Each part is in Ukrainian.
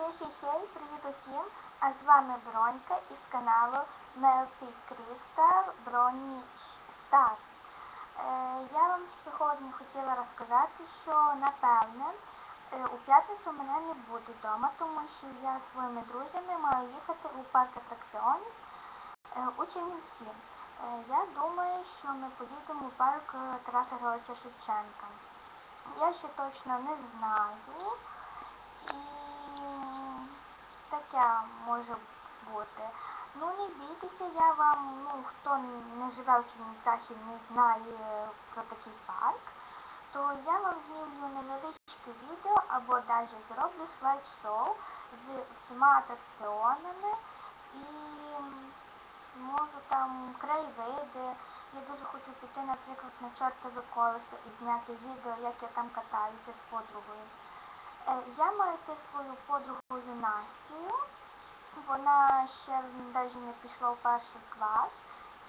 Хей-хей-хей, привіт усім! А з вами Бронька із каналу Melty Crystal Bronny Star. Е, я вам сьогодні хотіла розказати, що напевне е, у п'ятницю мене не буде вдома, тому що я зі своїми друзями маю їхати у парк атракціонів е, у Чернівці. Е, я думаю, що ми поїдемо у парк Тараса Григоровича Шевченка. Я ще точно не знаю. І таке може бути. Ну не бійтеся, я вам, ну хто не живе в Чернівцях і не знає про такий парк, то я вам знімлю невеличке відео або навіть зроблю слайд-шоу з всіма атракціонами і можу там краєвиди. Я дуже хочу піти, наприклад, на чортове колесо і зняти відео, як я там катаюся з подругою. Е, Я маю йти свою подругою Настю. Вона ще навіть не пішла в перший клас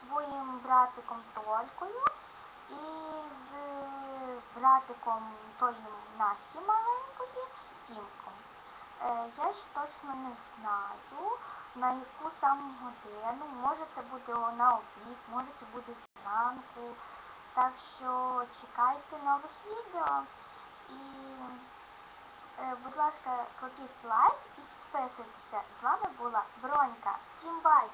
своїм братиком Толькою і з братиком тої Насті маленької Тімком. Е, Я ж точно не знаю, на яку саму годину. Може це буде на обід, може це буде зранку. Так що чекайте нових відео і Будь ласка, кладіть лайк і підписуйтеся. З вами була Бронька. Всім бай!